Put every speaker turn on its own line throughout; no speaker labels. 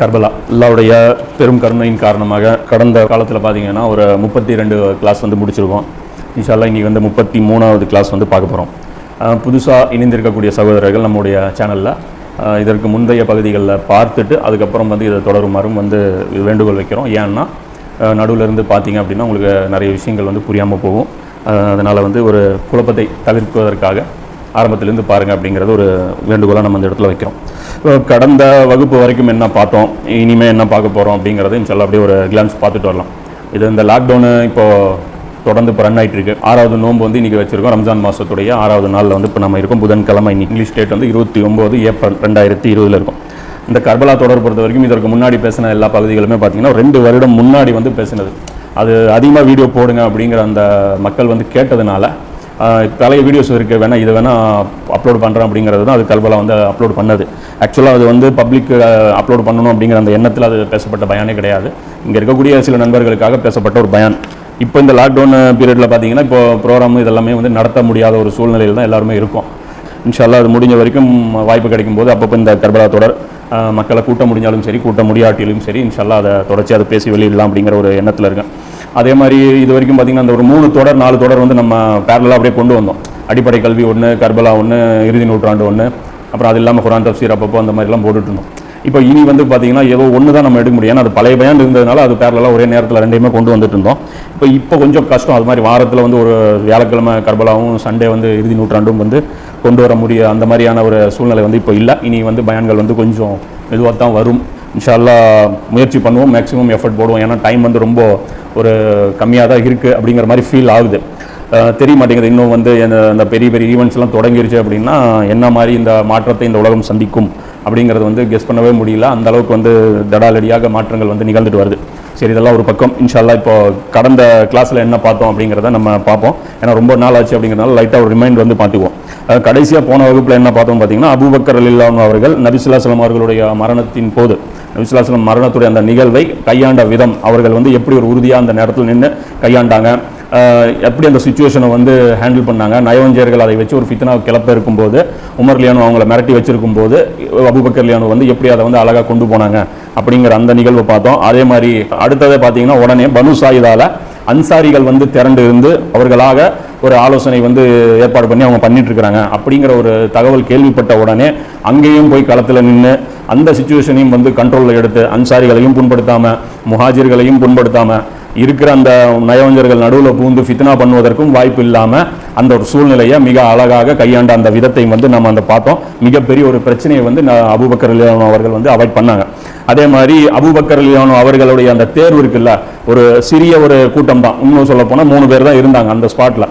Karbala. அல்லாவுடைய பெரும் கருணையின் காரணமாக கடந்த காலத்தில் பார்த்தீங்கன்னா ஒரு முப்பத்தி ரெண்டு கிளாஸ் வந்து முடிச்சிருக்கோம். இன்ஷால்லா இன்றைக்கி வந்து முப்பத்தி மூணாவது கிளாஸ் வந்து பார்க்க போகிறோம் புதுசாக இணைந்திருக்கக்கூடிய சகோதரர்கள் நம்முடைய சேனலில் இதற்கு முந்தைய பகுதிகளில் பார்த்துட்டு அதுக்கப்புறம் வந்து இதை தொடருமாறும் வந்து வேண்டுகோள் வைக்கிறோம். ஏன்னா நடுவில் இருந்து பார்த்தீங்க அப்படின்னா உங்களுக்கு நிறைய விஷயங்கள் வந்து புரியாமல் போகும். அதனால் வந்து ஒரு குழப்பத்தை தவிர்ப்பதற்காக ஆரம்பத்திலேருந்து பாருங்கள் அப்படிங்கிறது ஒரு வேண்டுகோளாக நம்ம இந்த இடத்துல வைக்கிறோம். இப்போ கடந்த வகுப்பு வரைக்கும் என்ன பார்த்தோம்? இனிமேல் என்ன பார்க்க போகிறோம் அப்படிங்கிறது இன்ஷால்லா அப்படியே ஒரு கிளான்ஸ் பார்த்துட்டு வரலாம். இது இந்த லாக்டவுனு இப்போது தொடர்ந்து இப்போ ரன் ஆயிட்டு இருக்கு ஆறாவது நோன்பு வந்து இன்றைக்கி வச்சிருக்கோம். ரம்ஜான் மாதத்துடைய ஆறாவது நாளில் வந்து இப்போ நம்ம இருக்கோம். புதன்கிழமை இங்கிலீஷ் டேட் வந்து இருபத்தி ஒம்பது ஏப்ரல் ரெண்டாயிரத்தி இருபதில் இருக்கும். இந்த கர்பலா தொடர் பொறுத்த வரைக்கும் இதற்கு முன்னாடி பேசின எல்லா பகுதிகளுமே பார்த்தீங்கன்னா ரெண்டு வருடம் முன்னாடி வந்து பேசினது. அது அதிகமாக வீடியோ போடுங்க அப்படிங்கிற அந்த மக்கள் வந்து கேட்டதுனால பழைய வீடியோஸ் இருக்குது வேணால் இதை வேணால் அப்லோட் பண்ணுறேன் அப்படிங்கிறது தான் அது கல்பலா வந்து அப்லோட் பண்ணது. ஆக்சுவலாக அது வந்து பப்ளிக் அப்லோட் பண்ணணும் அப்படிங்கிற அந்த எண்ணத்தில் அது பேசப்பட்ட பயானே கிடையாது. இங்கே இருக்கக்கூடிய சில நண்பர்களுக்காக பேசப்பட்ட ஒரு பயான். இப்போ இந்த லாக்டவுன் பீரியடில் பார்த்தீங்கன்னா இப்போ ப்ரோக்ராம் இதெல்லாமே வந்து நடத்த முடியாத ஒரு சூழ்நிலையில் தான் எல்லாருமே இருக்கும். இன்ஷால்லா அது முடிஞ்ச வரைக்கும் வாய்ப்பு கிடைக்கும் போது அப்பப்போ இந்த கர்பலா தொடர் மக்களை கூட்ட முடிஞ்சாலும் சரி கூட்ட முடியாட்டிலும் சரி இன்ஷால்லா அதை தொடர்ச்சி அதை பேசி வெளியிடலாம் அப்படிங்கிற ஒரு எண்ணத்தில் இருக்கேன். அதே மாதிரி இது வரைக்கும் பார்த்தீங்கன்னா அந்த ஒரு மூணு தொடர் நாலு தொடர் வந்து நம்ம பேரலாக அப்படியே கொண்டு வந்தோம். அடிப்படை கல்வி ஒன்று கர்பலா ஒன்று இறுதி நூற்றாண்டு ஒன்று அப்புறம் அது இல்லாமல் குரான் தப்சீர் அப்பப்போ அந்த மாதிரிலாம் போட்டுட்டு இருந்தோம். இப்போ இனி வந்து பார்த்தீங்கன்னா ஏதோ ஒன்று தான் நம்ம எடுக்க முடியும். ஏன்னா அது பழைய பயன் இருந்ததுனால அது பேரலாம் ஒரே நேரத்தில் ரெண்டையுமே கொண்டு வந்துட்டு இருந்தோம். இப்போ இப்போ கொஞ்சம் கஷ்டம். அது மாதிரி வாரத்தில் வந்து ஒரு வியாழக்கிழமை கர்பலாவும் சண்டே வந்து இறுதி நூற்றாண்டும் வந்து கொண்டு வர முடிய அந்த மாதிரியான ஒரு சூழ்நிலை வந்து இப்போ இல்லை. இனி வந்து பயன்கள் வந்து கொஞ்சம் மெதுவாக தான் வரும். இன்ஷால்லா முயற்சி பண்ணுவோம். மேக்ஸிமம் எஃபர்ட் போடுவோம். ஏன்னா டைம் வந்து ரொம்ப ஒரு கம்மியாக தான் இருக்குது அப்படிங்கிற மாதிரி ஃபீல் ஆகுது. தெரிய மாட்டேங்குது. இன்னும் வந்து இந்த இந்த பெரிய பெரிய ஈவெண்ட்ஸ்லாம் தொடங்கிருச்சு அப்படின்னா என்ன மாதிரி இந்த மாற்றத்தை இந்த உலகம் சந்திக்கும் அப்படிங்கிறது வந்து கெஸ் பண்ணவே முடியல. அந்த அளவுக்கு வந்து தடாலடியாக மாற்றங்கள் வந்து நிகழ்ந்துட்டு வருது. சரி இதெல்லாம் ஒரு பக்கம். இன்ஷால்லா இப்போ கடந்த கிளாஸில் என்ன பார்த்தோம் அப்படிங்கிறத நம்ம பார்ப்போம். ஏன்னா ரொம்ப நாள் ஆச்சு அப்படிங்கிறனால லைட்டாக ஒரு ரிமைண்ட் வந்து பார்த்துக்குவோம். கடைசியாக போன வகுப்பில் என்ன பார்த்தோம் பார்த்தீங்கன்னா அபுபக்கர் அலில்லான் அவர்கள் நபிசுல்லாஸ்லாம் அவர்களுடைய மரணத்தின் போது நபிசுல்லாஸ்லாம் மரணத்துடைய அந்த நிகழ்வை கையாண்ட விதம் அவர்கள் வந்து எப்படி ஒரு உறுதியாக அந்த நேரத்தில் நின்று கையாண்டாங்க எப்படி அந்த சுச்சுவேஷனை வந்து ஹேண்டில் பண்ணாங்க நயவஞ்சர்கள் அதை வச்சு ஒரு ஃபித்னா கிளப்ப இருக்கும்போது உமர் லியானு அவங்கள மிரட்டி வச்சிருக்கும் போது அபுபக்கர் லியானு வந்து எப்படி அதை வந்து அழகாக கொண்டு போனாங்க அப்படிங்கிற அந்த நிகழ்வை பார்த்தோம். அதே மாதிரி அடுத்ததை பார்த்தீங்கன்னா உடனே பனு சாயுதால அன்சாரிகள் வந்து திரண்டு இருந்து அவர்களாக ஒரு ஆலோசனை வந்து ஏற்பாடு பண்ணி அவங்க பண்ணிட்டு இருக்கிறாங்க அப்படிங்கிற ஒரு தகவல் கேள்விப்பட்ட உடனே அங்கேயும் போய் களத்தில் நின்று அந்த சுச்சுவேஷனையும் வந்து கண்ட்ரோலில் எடுத்து அன்சாரிகளையும் புண்படுத்தாமல் முஹாஜிர்களையும் புண்படுத்தாமல் இருக்கிற அந்த நயவஞ்சர்கள் நடுவில் பூந்து ஃபித்னா பண்ணுவதற்கும் வாய்ப்பு இல்லாமல் அந்த ஒரு சூழ்நிலையை மிக அழகாக கையாண்ட அந்த விதத்தை வந்து நம்ம அந்த பார்த்தோம். மிகப்பெரிய ஒரு பிரச்சனையை வந்து அபுபக்கர் அபூபக்கர் அவர்கள் வந்து அவாய்ட் பண்ணாங்க. அதே மாதிரி அபுபக்கர் அலியானு அவர்களுடைய அந்த தேர்வு இருக்குல்ல ஒரு சிறிய ஒரு கூட்டம் தான். இன்னும் சொல்ல போனால் மூணு பேர் தான் இருந்தாங்க அந்த ஸ்பாட்டில்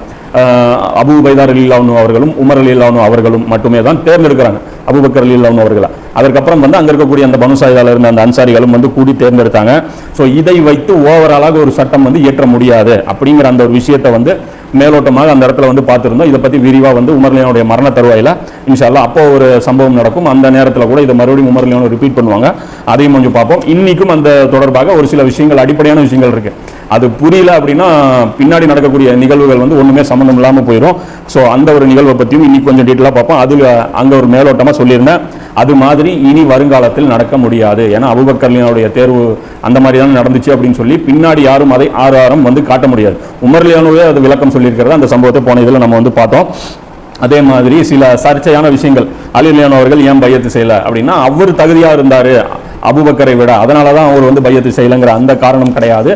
அபு பைதார் அலிலானு அவர்களும் உமர் அலிலானு அவர்களும் மட்டுமே தான் தேர்ந்தெடுக்கிறாங்க. அபுபக்கர் அலிலானு அவர்களை. அதற்கப்புறம் வந்து அங்கே இருக்கக்கூடிய அந்த பனுசாயிதால இருந்த அந்த அன்சாரிகளும் வந்து கூடி தேர்ந்தெடுத்தாங்க. ஸோ இதை வைத்து ஓவராலாக ஒரு சட்டம் வந்து இயற்ற முடியாது. அப்படிங்கிற அந்த ஒரு விஷயத்தை வந்து மேலோட்டமாக அந்த இடத்துல வந்து பார்த்துருந்தோம். இதை பற்றி விரிவாக வந்து உமர்லியனுடைய மரண தருவாயில் இன்ஷால்லா அப்போ ஒரு சம்பவம் நடக்கும். அந்த நேரத்தில் கூட இதை மறுபடியும் உமர்லியனும் ரிப்பீட் பண்ணுவாங்க. அதையும் கொஞ்சம் பார்ப்போம். இன்றைக்கும் அந்த தொடர்பாக ஒரு சில விஷயங்கள் அடிப்படையான விஷயங்கள் இருக்குது அது புரியல அப்படின்னா பின்னாடி நடக்கக்கூடிய நிகழ்வுகள் வந்து ஒன்றுமே சம்மந்தம் இல்லாமல் போயிடும் ஸோ அந்த ஒரு நிகழ்வை பற்றியும் இன்னைக்கு கொஞ்சம் டீட்டெயிலாக பார்ப்போம். அதில் அங்கே ஒரு மேலோட்டமாக சொல்லியிருந்தேன். அது மாதிரி இனி வருங்காலத்தில் நடக்க முடியாது. ஏன்னா அபுபக்கர்லியானுடைய தேர்வு அந்த மாதிரி தான் நடந்துச்சு அப்படின்னு சொல்லி பின்னாடி யாரும் அதை ஆதாரம் வந்து காட்ட முடியாது. உமர்லியானுவே அது விளக்கம் சொல்லியிருக்கிறது. அந்த சம்பவத்தை போன இதில் நம்ம வந்து பார்த்தோம். அதே மாதிரி சில சர்ச்சையான விஷயங்கள். அலிலியான் அவர்கள் ஏன் பையத்து செய்யலை அப்படின்னா அவர் தகுதியாக இருந்தார். அபுபக்கரை விட. அதனால தான் அவர் வந்து பையத்து செய்யலைங்கிற அந்த காரணம் கிடையாது.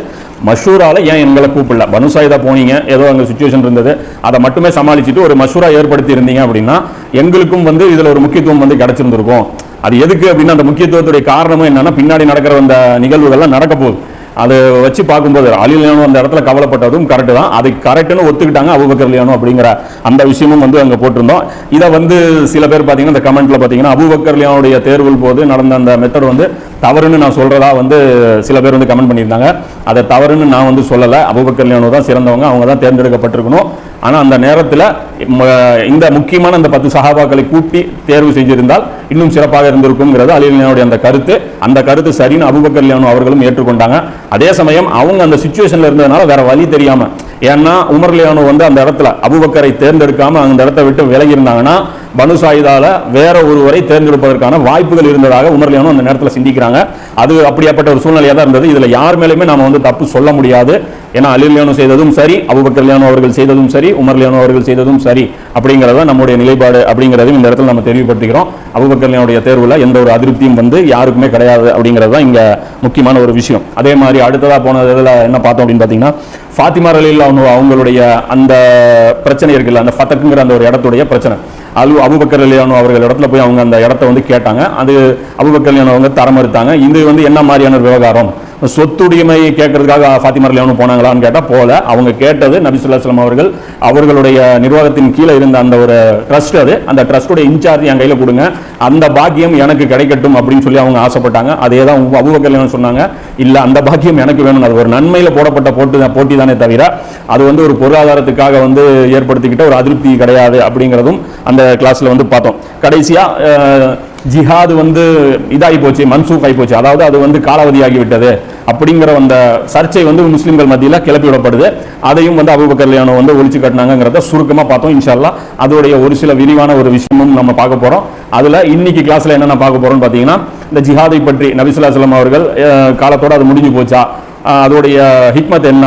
மஷூரால ஏன் எங்களை கூப்பிடல? பனுசாயிதா போனீங்க ஏதோ அங்கே சுச்சுவேஷன் இருந்தது. அதை மட்டுமே சமாளிச்சுட்டு ஒரு மஷூரா ஏற்படுத்தி இருந்தீங்க அப்படின்னா எங்களுக்கும் வந்து இதில் ஒரு முக்கியத்துவம் வந்து கிடைச்சிருந்திருக்கும். அது எதுக்கு அப்படின்னா அந்த முக்கியத்துவத்துடைய காரணமும் என்னன்னா பின்னாடி நடக்கிற அந்த நிகழ்வுகள்லாம் நடக்க போகுது. அதை வச்சு பார்க்கும்போது அலிலியானோ அந்த இடத்துல கவலைப்பட்டதும் கரெக்டு தான். அதை கரெக்டுன்னு ஒத்துக்கிட்டாங்க அபுபக்கர் லியானோ அப்படிங்கிற அந்த விஷயமும் வந்து அங்கே போட்டிருந்தோம். இதை வந்து சில பேர் பார்த்தீங்கன்னா இந்த கமெண்ட்டில் பார்த்தீங்கன்னா அபுபக்கர் லியானுடைய தேர்வில் போது நடந்த அந்த மெத்தட் வந்து தவறுன்னு நான் சொல்கிறதா வந்து சில பேர் வந்து கமெண்ட் பண்ணியிருந்தாங்க. அதை தவறுன்னு நான் வந்து சொல்லலை. அபுபக்கர் லியானோ தான் சிறந்தவங்க. அவங்க தான் தேர்ந்தெடுக்கப்பட்டிருக்கணும். ஆனால் அந்த நேரத்தில் இந்த முக்கியமான அந்த பத்து சகாபாக்களை கூட்டி தேர்வு செஞ்சிருந்தால் இன்னும் சிறப்பாக இருந்திருக்கும்ங்கிறது அலிலியானுடைய அந்த கருத்து. அந்த கருத்து சரின்னு அபுபக்கர் லியானு அவர்களும் ஏற்றுக்கொண்டாங்க. அதே சமயம் அவங்க அந்த சுச்சுவேஷனில் இருந்ததுனால வேற வழி தெரியாமல் ஏன்னா உமர் லியானு வந்து அந்த இடத்துல அபுபக்கரை தேர்ந்தெடுக்காமல் அந்த இடத்த விட்டு விலகி இருந்தாங்கன்னா பனு சாயிதால வேற ஒருவரை தேர்ந்தெடுப்பதற்கான வாய்ப்புகள் இருந்ததாக உமர் அந்த நேரத்தில் சிந்திக்கிறாங்க. அது அப்படியாப்பட்ட ஒரு சூழ்நிலையாக தான் இருந்தது. இதில் யார் மேலுமே நம்ம வந்து தப்பு சொல்ல முடியாது. ஏன்னா அலுவலியானோ செய்ததும் சரி அபுபக்கர் அவர்கள் செய்ததும் சரி உமர்லியானோ அவர்கள் செய்ததும் சரி அப்படிங்கிறத நம்முடைய நிலைப்பாடு அப்படிங்கிறதையும் இந்த இடத்துல நம்ம தெளிவுபடுத்திக்கிறோம். அபுபக்கர் தேர்வில் எந்த ஒரு அதிருப்தியும் வந்து யாருக்குமே கிடையாது அப்படிங்கிறது தான் இங்கே முக்கியமான ஒரு விஷயம். அதே மாதிரி அடுத்ததாக போன இதில் என்ன பார்த்தோம் அப்படின்னு பார்த்தீங்கன்னா ஃபாத்திமா ரலியில் அவங்க அவங்களுடைய அந்த பிரச்சனை இருக்குல்ல அந்த ஃபத்தக்குங்கிற அந்த ஒரு இடத்துடைய பிரச்சனை. அலு அபுபக்கர் அலியானு அவர்கள் இடத்துல போய் அவங்க அந்த இடத்த வந்து கேட்டாங்க. அது அபுபக்கர் அவங்க தரம் மறுத்தாங்க இது வந்து என்ன மாதிரியான விவகாரம்? சொத்துடைமை கேட்கறதுக்காக ஃபாத்திமா எவனும் போனாங்களான்னு கேட்டால் போல. அவங்க கேட்டது நபி ஸல்லல்லாஹு அவர்கள் அவர்களுடைய நிர்வாகத்தின் கீழே இருந்த அந்த ஒரு ட்ரஸ்ட் அது. அந்த ட்ரஸ்டுடைய இன்சார்ஜ் என் கையில் கொடுங்க. அந்த பாக்கியம் எனக்கு கிடைக்கட்டும் அப்படின்னு சொல்லி அவங்க ஆசைப்பட்டாங்க. அதே தான் அபுபக்கர் சொன்னாங்க. இல்லை அந்த பாக்கியம் எனக்கு வேணும். அது ஒரு நன்மையில் போடப்பட்ட போட்டு போட்டி தானே தவிர அது வந்து ஒரு பொருளாதாரத்துக்காக வந்து ஏற்படுத்திக்கிட்ட ஒரு அதிருப்தி கிடையாது அப்படிங்கிறதும் அந்த கிளாஸில் வந்து பார்த்தோம். கடைசியாக ஜிஹாது வந்து இதாகி போச்சு மன்சூக் ஆகி போச்சு. அதாவது அது வந்து காலாவதியாகி விட்டது அப்படிங்கிற அந்த சர்ச்சை வந்து முஸ்லீம்கள் மத்தியில் கிளப்பி விடப்படுது. அதையும் வந்து அபூபக்கர் கல்யாணம் வந்து ஒழிச்சு கட்டினாங்கிறத சுருக்கமாக பார்த்தோம் இன்ஷால்லா. அதோடைய ஒரு சில விரிவான ஒரு விஷயமும் நம்ம பார்க்க போகிறோம் அதில் இன்னைக்கு கிளாஸில் என்னென்ன பார்க்க போகிறோம்னு பார்த்தீங்கன்னா இந்த ஜிஹாதை பற்றி நபிசுல்லாஸ்லாம் அவர்கள் காலத்தோடு அது முடிஞ்சு போச்சா? அதோடைய ஹிக்மத் என்ன?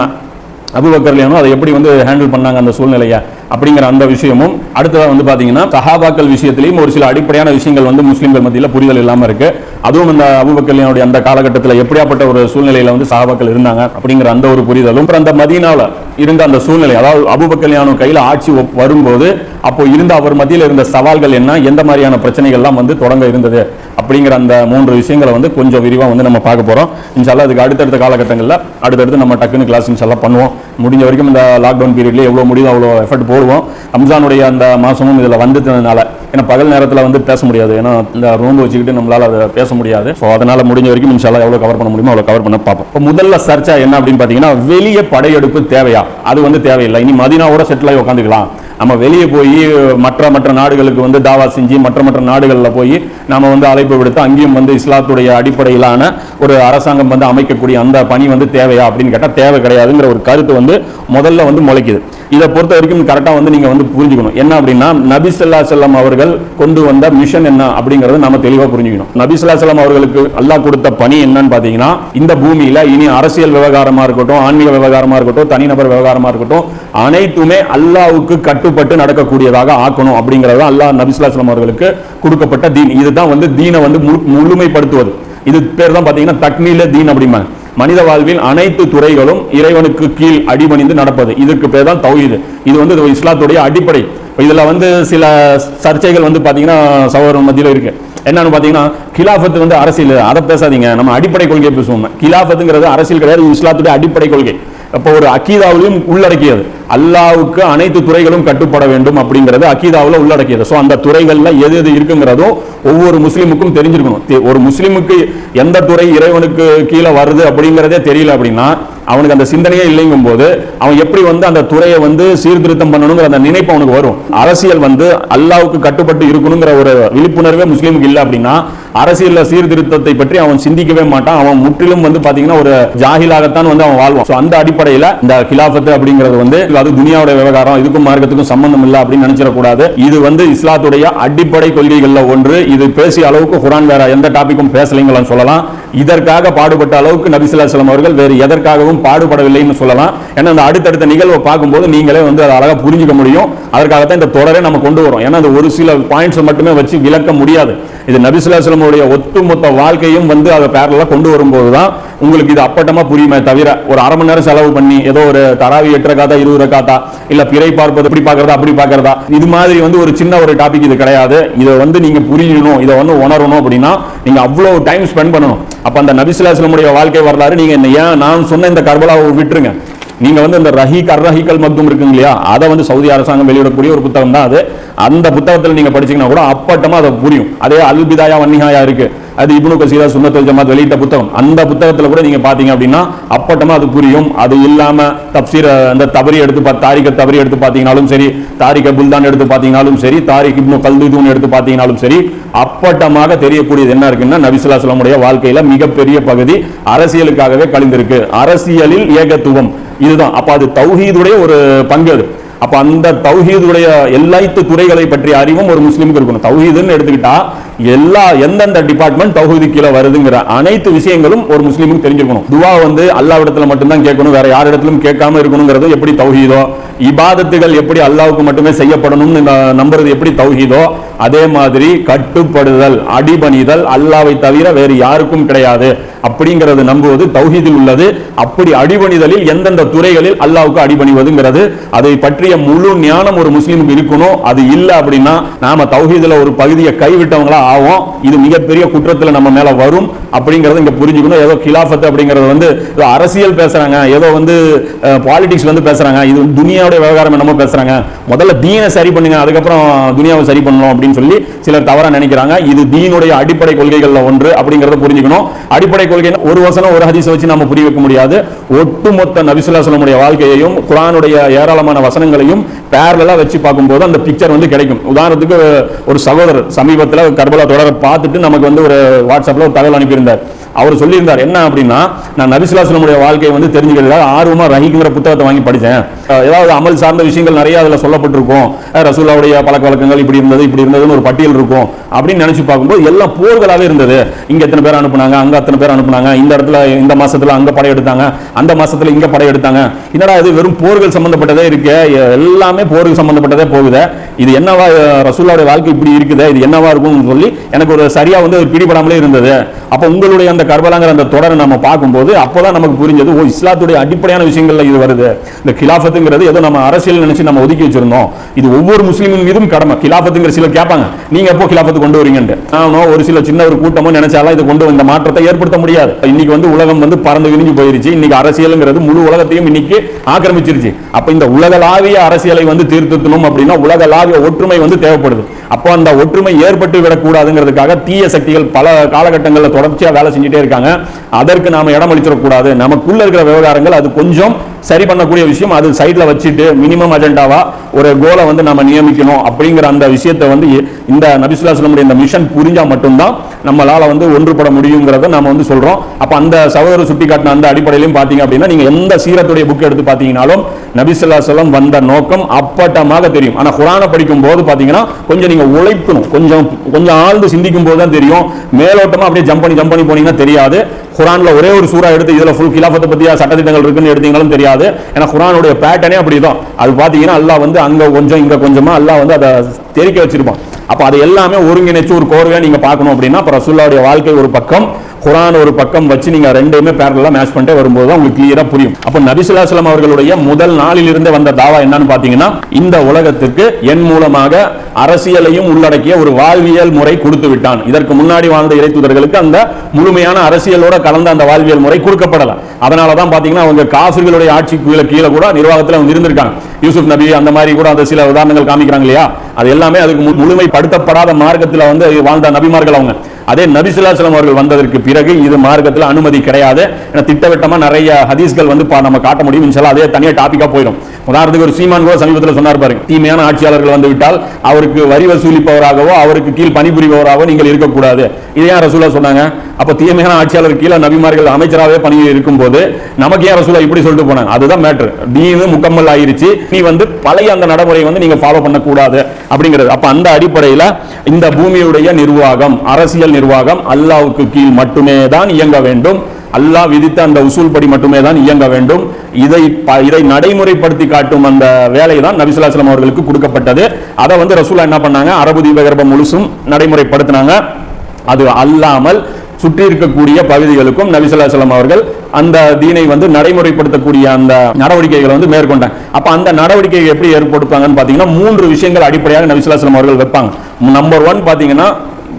அபுபக்கர்லையானோ அதை எப்படி வந்து ஹேண்டில் பண்ணாங்க அந்த சூழ்நிலையை? அப்படிங்கிற அந்த விஷயமும். அடுத்ததாக வந்து பார்த்தீங்கன்னா சஹாபாக்கள் விஷயத்திலையும் ஒரு சில அடிப்படையான விஷயங்கள் வந்து முஸ்லீம்கள் மத்தியில் புரிதல் இல்லாமல் இருக்கு. அதுவும் இந்த அபுபக்கர்லையானுடைய அந்த காலகட்டத்தில் எப்படியாப்பட்ட ஒரு சூழ்நிலையில் வந்து சஹாபாக்கள் இருந்தாங்க அப்படிங்கிற அந்த ஒரு புரிதலும். அப்புறம் அந்த மதீனாவில் இருந்த அந்த சூழ்நிலை அதாவது அபுபக்கல்யானு கையில் ஆட்சி வரும்போது அப்போ இருந்த அவர் மத்தியில் இருந்த சவால்கள் என்ன? எந்த மாதிரியான பிரச்சனைகள்லாம் வந்து தொடங்க இருந்தது? அப்படிங்கிற அந்த மூன்று விஷயங்களை வந்து கொஞ்சம் விரிவாக வந்து நம்ம பார்க்க போகிறோம் இன்ஷால்லா அதுக்கு அடுத்தடுத்த காலகட்டங்களில் அடுத்தடுத்து நம்ம டக்குன்னு கிளாஸ் இன்ஷால்லாம் பண்ணுவோம். முடிஞ்ச வரைக்கும் இந்த லாக்டவுன் பீரியட்லேயே எவ்வளோ முடியுதோ அவ்வளோ எஃபர்ட் போடுவோம். ரம்ஜானுடைய அந்த மாதமும் இதில் வந்ததுனால ஏன்னா பகல் நேரத்தில் வந்து பேச முடியாது. ஏன்னா இந்த ரூம் வச்சுக்கிட்டு நம்மளால் அதை பேச முடியாது. ஸோ அதனால் முடிஞ்ச வரைக்கும் இன்ஷால்லா எவ்வளோ கவர் பண்ண முடியுமோ அவ்வளோ கவர் பண்ண பார்ப்போம். இப்போ முதல்ல சர்ச்சா என்ன அப்படின்னு பார்த்தீங்கன்னா வெளியே படையெடுப்பு தேவையா? அது வந்து தேவையில்லை. இனி மதினாவோட செட்டில் ஆகி உட்காந்துக்கலாம் நம்ம வெளியே போய் மற்ற மற்ற நாடுகளுக்கு வந்து தாவா செஞ்சு மற்ற மற்ற நாடுகளில் போய் நம்ம வந்து அழைப்பு விடுத்து அங்கேயும் வந்து இஸ்லாத்துடைய அடிப்படையிலான ஒரு அரசாங்கம் வந்து அமைக்கக்கூடிய அந்த பணி வந்து தேவையா அப்படின்னு கேட்டால் தேவை கிடையாதுங்கிற ஒரு கருத்து வந்து முதல்ல வந்து முளைக்குது. இதை பொறுத்த வரைக்கும் கரெக்டாக வந்து நீங்கள் வந்து புரிஞ்சுக்கணும். என்ன அப்படின்னா நபி ஸல்லல்லாஹு அவர்கள் கொண்டு வந்த மிஷன் என்ன அப்படிங்கிறத நம்ம தெளிவாக புரிஞ்சுக்கணும். நபி ஸல்லல்லாஹு அவர்களுக்கு அல்லாஹ் கொடுத்த பணி என்னன்னு பார்த்தீங்கன்னா இந்த பூமியில் இனி அரசியல் விவகாரமாக இருக்கட்டும் ஆன்மீக விவகாரமாக இருக்கட்டும் தனிநபர் விவகாரமாக இருக்கட்டும் அனைத்துமே அல்லாவுக்கு கட்டுப்பட்டு நடக்கக்கூடியதாக ஆக்கணும் அப்படிங்கிறது தான் அல்லாஹ் நபி ஸல்லல்லாஹு அவர்களுக்கு கொடுக்கப்பட்ட தீன். இதுதான் வந்து தீனை வந்து முழு- முழுமைப்படுத்துவது. இது பேர் தான் பார்த்தீங்கன்னா தக்மீல தீன் அப்படிம்பாங்க. மனித வாழ்வில் அனைத்து துறைகளும் இறைவனுக்கு கீழ் அடிபணிந்து நடப்பது. இதுக்கு பேர் தான் தௌஹீது. இது வந்து இஸ்லாத்துடைய அடிப்படை. இதில் வந்து சில சர்ச்சைகள் வந்து பார்த்தீங்கன்னா சகோதரன் மத்தியில் இருக்கு. என்னன்னு பார்த்தீங்கன்னா கிலாஃபத்து வந்து அரசியல். அதை பேசாதீங்க. நம்ம அடிப்படை கொள்கையை பேசுவோம். கிலாஃபத்துங்கிறது அரசியல் கிடையாது இஸ்லாத்துடைய அடிப்படை கொள்கை. அப்போ ஒரு அக்கீதாவிலையும் உள்ளடக்கியது. அல்லாவுக்கு அனைத்து துறைகளும் கட்டுப்பட வேண்டும் அப்படிங்கிறது அக்கீதாவில் உள்ளடக்கியது. ஸோ அந்த துறைகள்ல எது எது இருக்குங்கிறதும் ஒவ்வொரு முஸ்லீமுக்கும் தெரிஞ்சிருக்கணும். ஒரு முஸ்லீமுக்கு எந்த துறை இறைவனுக்கு கீழே வருது அப்படிங்கிறதே தெரியல அப்படின்னா அவனுக்கு அந்த சிந்தனையே இல்லைங்கும் போது அவன் எப்படி வந்து அந்த துறையை வந்து சீர்திருத்தம் பண்ணணுங்கிற அந்த நினைப்பு அவனுக்கு வரும். அரசியல் வந்து அல்லாவுக்கு கட்டுப்பட்டு இருக்கணுங்கிற ஒரு விழிப்புணர்வே முஸ்லீமுக்கு இல்லை அப்படின்னா அரசியலில் சீர்திருத்தத்தை பற்றி அவன் சிந்திக்கவே மாட்டான். அவன் முற்றிலும் வந்து பாத்தீங்கன்னா ஒரு ஜாகிலாகத்தான் வந்து அவன் வாழ்வான். ஸோ அந்த அடிப்படையில் இந்த கிலாஃபத்து அப்படிங்கிறது வந்து அது துனியாவுடைய விவகாரம் இதுக்கும் மார்க்கத்துக்கும் சம்பந்தம் இல்லை அப்படின்னு நினைச்சிடக்கூடாது. இது வந்து இஸ்லாத்துடைய அடிப்படை கொள்கைகளில் ஒன்று. இது பேசிய அளவுக்கு குரான் வேற எந்த டாபிக்கும் பேசலைங்களாம் சொல்லலாம். இதற்காக பாடுபட்ட அளவுக்கு நபிசுல்லாஸ்லாம் அவர்கள் வேறு எதற்காகவும் பாடுபடவில்லைன்னு சொல்லலாம். ஏன்னா அந்த அடுத்தடுத்த நிகழ்வை பார்க்கும்போது நீங்களே வந்து அதை அழகாக புரிஞ்சுக்க முடியும். அதற்காகத்தான் இந்த தொடரை நம்ம கொண்டு வரோம். ஏன்னா அந்த ஒரு சில பாயிண்ட்ஸ் மட்டுமே வச்சு விளக்க முடியாது. இது நபிசுல்லாஸ்லமுடைய ஒட்டுமொத்த வாழ்க்கையும் வந்து அதை பேரலாக கொண்டு வரும்போது தான் உங்களுக்கு இது அப்பட்டமாக புரியுமே தவிர ஒரு அரை மணி நேரம் செலவு பண்ணி ஏதோ ஒரு தராவி எட்டு ரக்காத்தா இருபது ரக்காத்தா இல்லை பிறை பார்ப்பது இப்படி பார்க்கறதா அப்படி பார்க்கறதா இது மாதிரி வந்து ஒரு சின்ன ஒரு டாபிக் இது கிடையாது. இதை வந்து நீங்கள் புரியணும் இதை வந்து உணரணும் அப்படின்னா நீங்க அவ்வளவு டைம் ஸ்பெண்ட் பண்ணணும். அப்ப அந்த நபிசுல்லாஸ்லமுடைய வாழ்க்கை வரலாறு நீங்க இந்த ஏன் நான் சொன்ன இந்த கர்பலாவை விட்டுருங்க. நீங்க வந்து இந்த ரஹீக் அர் மக்தும் இருக்குங்க இல்லையா? அதை வந்து சவுதி அரசாங்கம் வெளியிடக்கூடிய ஒரு புத்தகம் தான் அது. அந்த புத்தகத்தில் நீங்க படிச்சீங்கன்னா கூட அப்பட்டமா அதை புரியும். அதே அல்பிதாயா வன்னிகாயா இருக்குது இருக்கு. அது இப்னு கசீரா சுன்னத்துல் ஜமாத் வெளியிட்ட புத்தகம். அந்த புத்தகத்தில் கூட நீங்க பாத்தீங்க அப்படின்னா அப்பட்டமா அது புரியும். அது இல்லாம தப்சீர் அந்த தவறி எடுத்து பார்த்து தாரிக தவறி எடுத்து பாத்தீங்கனாலும் சரி தாரிக புல்தான் எடுத்து பாத்தீங்கனாலும் சரி தாரிக் இப்னு கல்துதூன் எடுத்து பாத்தீங்கனாலும் சரி அப்பட்டமாக தெரியக்கூடியது என்ன இருக்குன்னா நபிசுல்லா சொல்லமுடைய வாழ்க்கையில மிகப்பெரிய பகுதி அரசியலுக்காகவே கழிந்திருக்கு. அரசியலில் ஏகத்துவம். இதுதான். அப்ப அது தௌஹீதுடைய ஒரு பங்கு அது. அப்ப அந்த தௌஹீதுடைய எல்லாத்து துறைகளை பற்றிய அறிவும் ஒரு முஸ்லீமுக்கு இருக்கணும். தௌஹீதுன்னு எடுத்துக்கிட்டா எல்லா எந்தெந்த டிபார்ட்மெண்ட் தௌஹீது கீழே வருதுங்கிற அனைத்து விஷயங்களும் ஒரு முஸ்லீமுக்கு தெரிஞ்சிருக்கணும். துவா வந்து அல்லாவிடத்துல மட்டும்தான் கேட்கணும். வேற யார் இடத்திலும் கேட்காம இருக்கணுங்கிறது எப்படி தௌஹீதோ? இபாதத்துகள் எப்படி அல்லாவுக்கு மட்டுமே செய்யப்படணும்னு ந- நம்புறது எப்படி தௌஹீதோ? அதே மாதிரி கட்டுப்படுதல் அடிபணிதல் அல்லாவை தவிர வேறு யாருக்கும் கிடையாது. அப்படிங்கிறது நம்புவது தௌஹீதில் உள்ளது. அப்படி அடிபணிதலில் எந்தெந்த துறைகளில் அல்லாவுக்கு அடிபணிவதுங்கிறது அதை பற்றிய முழு ஞானம் ஒரு முஸ்லீமுக்கு இருக்கணும். அது இல்லை அப்படின்னா நாம தௌஹீதில் ஒரு பகுதியை கைவிட்டவங்களா ஆகும் இது மிகப்பெரிய குற்றத்தில் நம்ம மேல வரும் அப்படிங்கிறது இங்க புரிஞ்சுக்கணும். ஏதோ கிலாஃபத் அப்படிங்கிறது வந்து அரசியல் பேசுறாங்க ஏதோ வந்து பாலிடிக்ஸ் வந்து பேசுறாங்க. இது துனியாவுடைய விவகாரம் என்னமோ பேசுறாங்க. முதல்ல தீனை சரி பண்ணுங்க அதுக்கப்புறம் துனியாவை சரி பண்ணணும் அப்படின்னு சொல்லி சிலர் தவறாக நினைக்கிறாங்க. இது தீனுடைய அடிப்படை கொள்கைகளில் ஒன்று அப்படிங்கறத புரிஞ்சுக்கணும். அடிப்படை கொள்கை ஒரு வசனம் ஒரு ஹதீஸ் வச்சு நம்ம புரிய வைக்க முடியாது. ஒட்டுமொத்த நபிசுல்லா சொல்லமுடைய வாழ்க்கையையும் குரானுடைய ஏராளமான வசனங்களையும் பேரலாக வச்சு பார்க்கும்போது அந்த பிக்சர் வந்து கிடைக்கும். உதாரணத்துக்கு ஒரு சகோதரர் சமீபத்தில் கர்பலா தொடரை பார்த்துட்டு நமக்கு வந்து ஒரு வாட்ஸ்அப்பில் ஒரு தகவல் அனுப்பியிருந்தார். அவர் சொல்லியிருந்தார் என்ன அப்படின்னா நான் நபிசுல்லாஸ்லமுடைய வாழ்க்கையை வந்து தெரிஞ்சுக்கிறதுக்காக ஆர்வமாக ரஹிக்குங்கிற புத்தகத்தை வாங்கி படித்தேன். ஏதாவது அமல் சார்ந்த விஷயங்கள் நிறைய அதில் சொல்லப்பட்டிருக்கும். ரசூல்லாவுடைய பழக்க வழக்கங்கள் இப்படி இருந்தது இப்படி இருந்ததுன்னு ஒரு பட்டியல் இருக்கும். அப்படின்னு நினச்சி பார்க்கும்போது எல்லாம் போர்களாகவே இருந்தது. இங்கே எத்தனை பேர் அனுப்புனாங்க அங்கே அத்தனை பேர் அனுப்புனாங்க இந்த இடத்துல இந்த மாதத்தில் அங்கே படையெடுத்தாங்க அந்த மாதத்தில் இங்கே படையெடுத்தாங்க. என்னடா இது வெறும் போர்கள் சம்மந்தப்பட்டதே இருக்கு எல்லாமே எல்லாமே போருக்கு சம்பந்தப்பட்டதே போகுது. இது என்னவா அஹ் வாழ்க்கை இப்படி இருக்குது இது என்னவா இருக்கும்னு சொல்லி எனக்கு ஒரு சரியா வந்து ஒரு பிடிபடாமலே இருந்தது. அப்ப உங்களுடைய அந்த கர்பலாங்கிற அந்த தொடரை நம்ம பார்க்கும்போது அப்போதான் நமக்கு புரிஞ்சது ஓ இஸ்லாத்துடைய அடிப்படையான விஷயங்கள்ல இது வருது. இந்த கிலாஃபத்துங்கிறது ஏதோ நம்ம அரசியல் நினைச்சு நம்ம ஒதுக்கி வச்சிருந்தோம். இது ஒவ்வொரு முஸ்லீமின் மீதும் கடமை. கிலாஃபத்துங்கிற சிலர் கேட்பாங்க நீங்க எப்போ கிலாஃபத்து கொண்டு வரீங்கன்ட்டு? ஆனோ ஒரு சில சின்ன ஒரு கூட்டமோ நினைச்சாலும் இதை கொண்டு இந்த மாற்றத்தை ஏற்படுத்த முடியாது. இன்னைக்கு வந்து உலகம் வந்து பறந்து விரிஞ்சு போயிருச்சு. இன்னைக்கு அரசியலுங்கிறது முழு உலகத்தையும் இன்னைக்கு ஆக்கிரமிச்சிருச்சு. அப்ப இந்த உலகளாவிய அரசியலை வந்து தீர்த்திருத்தணும் அப்படின்னா உலகளாவிய ஒற்றுமை வந்து தேவைப்படுது. அப்போ அந்த ஒற்றுமை ஏற்பட்டு விடக்கூடாதுங்கிறதுக்காக தீய சக்திகள் பல காலகட்டங்களில் தொடர்ச்சியா வேலை செஞ்சுட்டே இருக்காங்க. அதற்கு நாம இடம் அளிச்சிடக்கூடாது நமக்குள்ள இருக்கிற விவகாரங்கள் அது கொஞ்சம் சரி பண்ணக்கூடிய விஷயம் அது சைடில் வச்சுட்டு மினிமம் அஜெண்டாவா ஒரு கோலை வந்து நம்ம நியமிக்கணும் அப்படிங்கிற அந்த விஷயத்தை வந்து இந்த நபிசுல்லாஸ்லமுடைய இந்த மிஷன் புரிஞ்சால் மட்டும்தான் நம்மளால் வந்து ஒன்றுபட முடியுங்கிறத நம்ம வந்து சொல்கிறோம் அப்போ அந்த சகோதரர் சுட்டி காட்டின அந்த அடிப்படையிலும் பார்த்தீங்க அப்படின்னா நீங்கள் எந்த சீரத்துடைய புக் எடுத்து பாத்தீங்கன்னாலும் நபிசுல்லாஸ்லம் வந்த நோக்கம் அப்பட்டமாக தெரியும். ஆனால் குரானை படிக்கும் போது பார்த்தீங்கன்னா கொஞ்சம் நீங்கள் உழைக்கணும். கொஞ்சம் கொஞ்சம் ஆழ்ந்து சிந்திக்கும் போது தான் தெரியும். மேலோட்டமாக அப்படியே ஜம்ப் பண்ணி ஜம்ப் பண்ணி போனீங்கன்னா தெரியாது. குரானில் ஒரே ஒரு சூறா எடுத்து இதில் ஃபுல் கிலாஃபத்தை பற்றியா சட்டத்திட்டங்கள் இருக்குன்னு எடுத்தீங்களும் தெரியாது. ஏன்னா குரானுடைய பேட்டர்னே அப்படிதான். அது பாத்தீங்கன்னா அல்லாஹ் வந்து அங்கே கொஞ்சம் இங்க கொஞ்சமா அல்லாஹ் வந்து அதை தெரிக்க வச்சிருப்பான் அப்போ அது எல்லாமே ஒருங்கிணைச்சு ஒரு கோர்வையாக நீங்க பார்க்கணும் அப்படின்னா அப்ப ரசுல்லாவுடைய வாழ்க்கை ஒரு பக்கம் குரான் ஒரு பக்கம் வச்சு நீங்க ரெண்டையுமே பேரலா மேட்ச் பண்ணிட்டே வரும்போது தான் உங்களுக்கு கிளியராக புரியும். அப்போ நபிசுல்லாஸ்லாம் அவர்களுடைய முதல் நாளில் வந்த தாவா என்னன்னு பார்த்தீங்கன்னா இந்த உலகத்துக்கு என் மூலமாக அரசியலையும் உள்ளடக்கிய ஒரு வாழ்வியல் முறை கொடுத்து விட்டான். இதற்கு முன்னாடி வாழ்ந்த இறைத்துதர்களுக்கு அந்த முழுமையான அரசியலோட கலந்த அந்த வாழ்வியல் முறை கொடுக்கப்படல. அதனால தான் பாத்தீங்கன்னா அவங்க காசுகளுடைய ஆட்சி கீழே கீழே கூட நிர்வாகத்தில் அவங்க இருந்திருக்காங்க. யூசுப் நபி அந்த மாதிரி கூட அந்த சில உதாரணங்கள் காமிக்கிறாங்க இல்லையா? அது எல்லாம் அதுக்கு முழுமைப்படுத்தப்படாத மார்க்கத்தில் வந்து வாழ்ந்த நபிமார்கள் அவங்க. அதே நபிசுல்லாஸ்லாம் அவர்கள் வந்ததற்கு பிறகு இது மார்க்கத்தில் அனுமதி கிடையாது. ஏன்னா திட்டவட்டமா நிறைய ஹதீஸ்கள் வந்து பா- நம்ம காட்ட முடியும். இன்ஷால்லா அதே தனியாக டாப்பிக்காக போயிடும். உதாரணத்துக்கு ஒரு சீமான் கூட சமீபத்தில் சொன்னார் பாருங்க தீமையான ஆட்சியாளர்கள் வந்து விட்டால் அவருக்கு வரி வசூலிப்பவராகவோ அவருக்கு கீழ் பணிபுரிபவராகவோ நீங்கள் இருக்கக்கூடாது. இதே ஏன் ரசூலா சொன்னாங்க? அப்போ தீமையான ஆட்சியாளர் கீழே நபிமார்கள் அமைச்சராகவே பணியில் இருக்கும்போது நமக்கு ஏன் ரசூலா இப்படி சொல்லிட்டு போனாங்க? அதுதான் மேட்ரு தீனு முக்கம்மல் ஆயிருச்சு. நீ வந்து பழைய அந்த நடைமுறை வந்து நீங்க ஃபாலோ பண்ணக்கூடாது அப்படிங்கிறது. அப்ப அந்த அடிப்படையில் இந்த பூமியுடைய நிர்வாகம் அரசியல் நிர்வாகம் அல்லாவுக்கு கீழ் மட்டுமே தான் இயங்க வேண்டும். அல்லாஹ் விதித்த அந்த உசூல் படி மட்டுமே தான் இயங்க வேண்டும். இதை இதை நடைமுறைப்படுத்தி காட்டும் அந்த வேலை தான் நபிசுல்லாஸ்லாம் அவர்களுக்கு கொடுக்கப்பட்டது. அதை வந்து ரசூலா என்ன பண்ணாங்க? அரபு தீபகர்பம் முழுசும் நடைமுறைப்படுத்தினாங்க. அது அல்லாமல் சுற்றி இருக்கக்கூடிய பகுதிகளுக்கும் நபிசல்லாசலம் அவர்கள் அந்த தீனை வந்து நடைமுறைப்படுத்தக்கூடிய அந்த நடவடிக்கைகளை வந்து மேற்கொண்டாங்க. அப்ப அந்த நடவடிக்கைகள் எப்படி ஏற்படுத்தாங்கன்னு பாத்தீங்கன்னா மூன்று விஷயங்கள் அடிப்படையாக நபிசல்லாசலம் அவர்கள் வைப்பாங்க. நம்பர் ஒன் பாத்தீங்கன்னா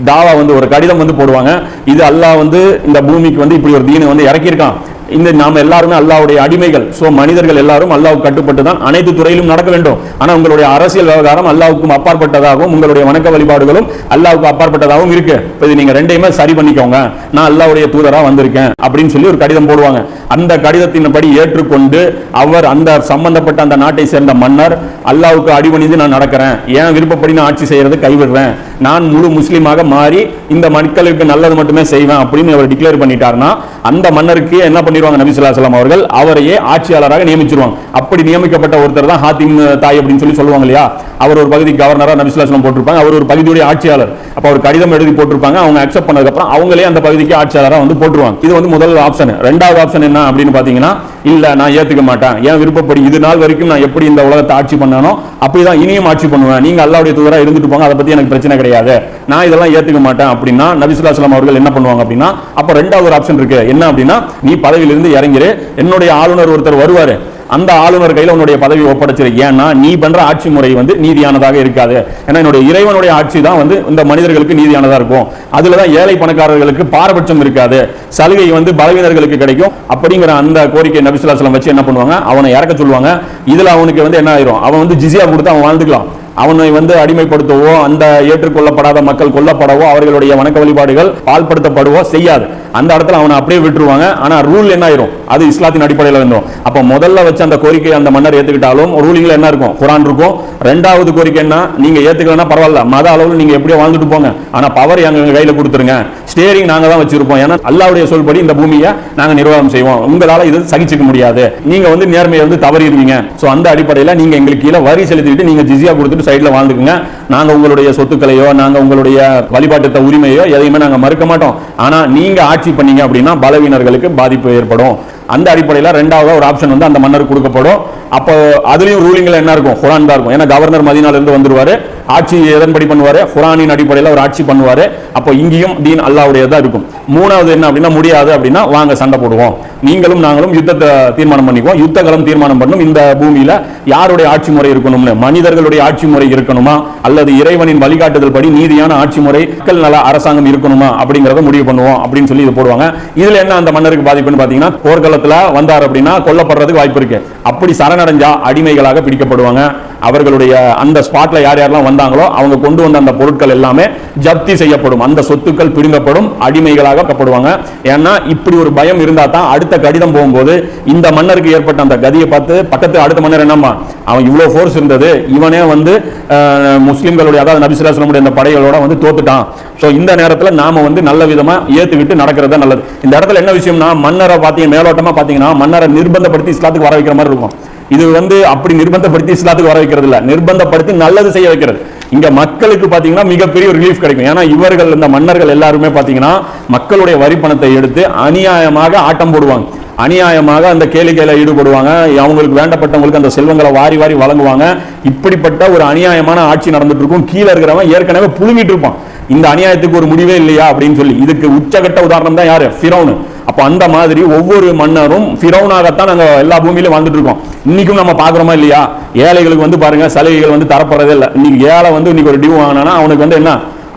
தாவா வந்து ஒரு கடிதம் வந்து போடுவாங்க. இது அல்லாஹ் வந்து இந்த பூமிக்கு வந்து இப்படி ஒரு தீனை வந்து இறக்கியிருக்கான். இந்த நாம எல்லாருமே அல்லாவுடைய அடிமைகள். ஸோ மனிதர்கள் எல்லாரும் அல்லாவுக்கு கட்டுப்பட்டு தான் அனைத்து துறையிலும் நடக்க வேண்டும். ஆனால் உங்களுடைய அரசியல் விவகாரம் அல்லாவுக்கும் அப்பாற்பட்டதாகவும் உங்களுடைய வணக்க வழிபாடுகளும் அல்லாவுக்கு அப்பாற்பட்டதாகவும் இருக்கு. இப்போ இது நீங்க ரெண்டையுமே சரி பண்ணிக்கோங்க. நான் அல்லாவுடைய தூதராக வந்திருக்கேன் அப்படின்னு சொல்லி ஒரு கடிதம் போடுவாங்க. அந்த கடிதத்தின்படி ஏற்றுக்கொண்டு அவர் அந்த சம்பந்தப்பட்ட அந்த நாட்டை சேர்ந்த மன்னர் அல்லாவுக்கு அடிபணிந்து நான் நடக்கிறேன். ஏன் விருப்பப்படி நான் ஆட்சி செய்யறது கைவிடுறேன். நான் முழு முஸ்லீமாக மாறி இந்த மக்களுக்கு நல்லது மட்டுமே செய்வேன் அப்படின்னு அவர் டிக்ளேர் பண்ணிட்டாருன்னா அந்த மன்னருக்கு என்ன பண்ணிடுவாங்க நபி ஸல்லல்லாஹு அவர்கள். அவரையே ஆட்சியாளராக நியமிச்சிருவாங்க. அப்படி நியமிக்கப்பட்ட ஒருத்தர் தான் ஹாத்திம் தாய் அப்படின்னு சொல்லி சொல்லுவாங்க இல்லையா? அவர் ஒரு பகுதி கவர்னராக நபி ஸல்லல்லாஹு போட்டிருப்பாங்க. அவர் ஒரு பகுதியுடைய ஆட்சியாளர். அப்ப அவர் கடிதம் எழுதி போட்டிருப்பாங்க. அவங்க அக்செப்ட் பண்ணதுக்கப்புறம் அவங்களே அந்த பகுதிக்கு ஆட்சியாளராக வந்து போட்டுருவாங்க. இது வந்து முதல் ஆப்ஷன் ரெண்டாவது ஆப்ஷன் என்ன அப்படின்னு பாத்தீங்கன்னா இல்ல நான் ஏத்துக்க மாட்டேன். ஏன் விருப்பப்படி இது நாள் வரைக்கும் நான் எப்படி இந்த உலகத்தை ஆட்சி பண்ணானோ அப்படிதான் இனியும் ஆட்சி பண்ணுவேன். நீங்க அல்லாவுடைய தூதரா இருந்துட்டு போங்க அதை பத்தி எனக்கு பிரச்சனை கிடையாது. நான் இதெல்லாம் ஏத்துக்க மாட்டேன் அப்படின்னா நபிசுல்லாஸ்லாம் அவர்கள் என்ன பண்ணுவாங்க அப்படின்னா அப்ப ரெண்டாவது ஒரு ஆப்ஷன் இருக்கு. என்ன அப்படின்னா நீ பதவியிலிருந்து இறங்கிரு. என்னுடைய ஆளுநர் ஒருத்தர் வருவாரு. அந்த ஆளுநர் கையில் உன்னுடைய பதவி ஒப்படைச்சிரு. ஏன்னா நீ பண்ற ஆட்சி முறை வந்து நீதியானதாக இருக்காது. ஏன்னா என்னுடைய இறைவனுடைய ஆட்சி தான் வந்து இந்த மனிதர்களுக்கு நீதியானதாக இருக்கும். அதுல தான் ஏழை பணக்காரர்களுக்கு பாரபட்சம் இருக்காது. சலுகை வந்து பலவீனர்களுக்கு கிடைக்கும். அப்படிங்கிற அந்த கோரிக்கை நபிசுல்லாஸ்லாம் வச்சு என்ன பண்ணுவாங்க? அவனை இறக்க சொல்லுவாங்க. இதுல அவனுக்கு வந்து என்ன ஆயிரும்? அவன் வந்து ஜிசியா கொடுத்து அவன் வாழ்ந்துக்கலாம். அவனை வந்து அடிமைப்படுத்தவோ அந்த ஏற்றுக்கொள்ளப்படாத மக்கள் கொல்லப்படவோ அவர்களுடைய வணக்க வழிபாடுகள் பால்படுத்தப்படுவோ செய்யாது. அந்த இடத்துல அவனை அப்படியே விட்டுருவாங்க. ஆனால் ரூல் என்ன ஆயிரும் அது இஸ்லாத்தின் அடிப்படையில் வந்துடும் அப்போ முதல்ல வச்சு அந்த கோரிக்கை அந்த மன்னர் ஏற்றுக்கிட்டாலும் ரூலிங்கில் என்ன இருக்கும்? குரான் இருக்கும். ரெண்டாவது கோரிக்கை என்ன? நீங்கள் ஏற்றுக்கலன்னா பரவாயில்ல மத அளவில் நீங்கள் எப்படியோ வாழ்ந்துட்டு போங்க. ஆனால் பவர் எங்கள் கையில் கொடுத்துருங்க. ஸ்டேரிங் நாங்கள் தான் வச்சிருப்போம். ஏன்னா அல்லாவுடைய சொல்படி இந்த பூமியை நாங்கள் நிர்வாகம் செய்வோம். உங்களால் இது சகிச்சுக்க முடியாது. நீங்கள் வந்து நேர்மையை வந்து தவறிடுவீங்க. ஸோ அந்த அடிப்படையில் நீங்கள் எங்களுக்கு கீழே வரி செலுத்திட்டு நீங்கள் ஜிசியா கொடுத்துட்டு சைடில் வாழ்ந்துக்குங்க. நாங்கள் உங்களுடைய சொத்துக்களையோ நாங்கள் உங்களுடைய வழிபாட்டு உரிமையோ எதையுமே நாங்கள் மறுக்க மாட்டோம். ஆனால் நீங்கள் ஆட்சி பண்ணீங்க அப்படின்னா பலவீனர்களுக்கு பாதிப்பு ஏற்படும். அந்த அடிப்படையில் ரெண்டாவது ஒரு ஆப்ஷன் வந்து அந்த மன்னருக்கு கொடுக்கப்படும். அப்போ அதுலேயும் ரூலிங்கில் என்ன இருக்கும்? குரான் தான் இருக்கும். ஏன்னா கவர்னர் மதினாலேருந்து வந்துருவார். ஆட்சி எதன்படி பண்ணுவார்? குரானின் அடிப்படையில் அவர் ஆட்சி பண்ணுவார். அப்போ இங்கேயும் தீன் அல்லாவுடைய தான் இருக்கும். மூணாவது என்ன அப்படின்னா முடியாது அப்படின்னா வாங்க சண்டை போடுவோம். நீங்களும் நாங்களும் யுத்தத்தை தீர்மானம் பண்ணிக்குவோம். யுத்த தீர்மானம் பண்ணும். இந்த பூமியில் யாருடைய ஆட்சி முறை இருக்கணும்னு? மனிதர்களுடைய ஆட்சி முறை இருக்கணுமா? அல்லது இறைவனின் வழிகாட்டுதல் படி நீதியான ஆட்சி முறை மக்கள் நல அரசாங்கம் இருக்கணுமா? அப்படிங்கிறத முடிவு பண்ணுவோம் அப்படின்னு சொல்லி இது போடுவாங்க. இதில் என்ன அந்த மன்னருக்கு பாதிப்புன்னு பார்த்தீங்கன்னா போர்க்களத்தில் வந்தார் அப்படின்னா கொல்லப்படுறதுக்கு வாய்ப்பு இருக்கு. அப்படி சரணடைஞ்சா அடிமைகளாக பிடிக்கப்படுவாங்க. அவர்களுடைய அந்த ஸ்பாட்ல யார் யாரெல்லாம் வந்தாங்களோ அவங்க கொண்டு வந்த அந்த பொருட்கள் எல்லாமே ஜப்தி செய்யப்படும். அந்த சொத்துக்கள் பிடுங்கப்படும் அடிமைகளாக கப்படுவாங்க. ஏன்னா இப்படி ஒரு பயம் இருந்தா தான் அடுத்த கடிதம் போகும்போது இந்த மன்னருக்கு ஏற்பட்ட அந்த கதியை பார்த்து பக்கத்து அடுத்த மன்னர் என்னம்மா? அவன் இவ்வளோ ஃபோர்ஸ் இருந்தது. இவனே வந்து முஸ்லீம்களுடைய முஸ்லிம்களுடைய அதாவது நபிசுல்லாஸ்லமுடைய அந்த படைகளோட வந்து தோத்துட்டான். ஸோ இந்த நேரத்தில் நாம வந்து நல்ல விதமாக ஏற்றுக்கிட்டு நடக்கிறது தான் நல்லது. இந்த இடத்துல என்ன விஷயம்னா மன்னரை பார்த்தீங்க மேலோட்டமாக பார்த்தீங்கன்னா மன்னரை நிர்பந்தப்படுத்தி இஸ்லாத்துக்கு வர வைக்கிற மாதிரி இருக்கும். இது வந்து அப்படி நிர்பந்தப்படுத்தி இஸ்லாத்துக்கு வர வைக்கிறது இல்லை. நிர்பந்தப்படுத்தி நல்லது செய்ய வைக்கிறது. இங்க மக்களுக்கு பாத்தீங்கன்னா மிகப்பெரிய ஒரு ரிலீஃப் கிடைக்கும். ஏன்னா இவர்கள் இந்த மன்னர்கள் எல்லாருமே பாத்தீங்கன்னா மக்களுடைய வரி பணத்தை எடுத்து அநியாயமாக ஆட்டம் போடுவாங்க. அநியாயமாக அந்த கேளிக்கையில ஈடுபடுவாங்க. அவங்களுக்கு வேண்டப்பட்டவங்களுக்கு அந்த செல்வங்களை வாரி வாரி வழங்குவாங்க. இப்படிப்பட்ட ஒரு அநியாயமான ஆட்சி நடந்துட்டு இருக்கும் கீழே இருக்கிறவன் ஏற்கனவே புழுங்கிட்டு இருப்பான். இந்த அநியாயத்துக்கு ஒரு முடிவே இல்லையா அப்படின்னு சொல்லி. இதுக்கு உச்சகட்ட உதாரணம் தான் யாரு? ஃபிரௌனு. அப்போ அந்த மாதிரி ஒவ்வொரு மன்னரும் ஃபிரௌனாகத்தான் நாங்கள் எல்லா பூமியிலும் வாழ்ந்துட்டு இருக்கோம் இன்னைக்கும் நம்ம பார்க்குறோமா இல்லையா? ஏழைகளுக்கு வந்து பாருங்க சலுகைகள் வந்து தரப்படுறதே இல்லை. இன்னைக்கு ஏழை வந்து இன்னைக்கு ஒரு டியூ வாங்கினானா அவனுக்கு வந்து என்ன?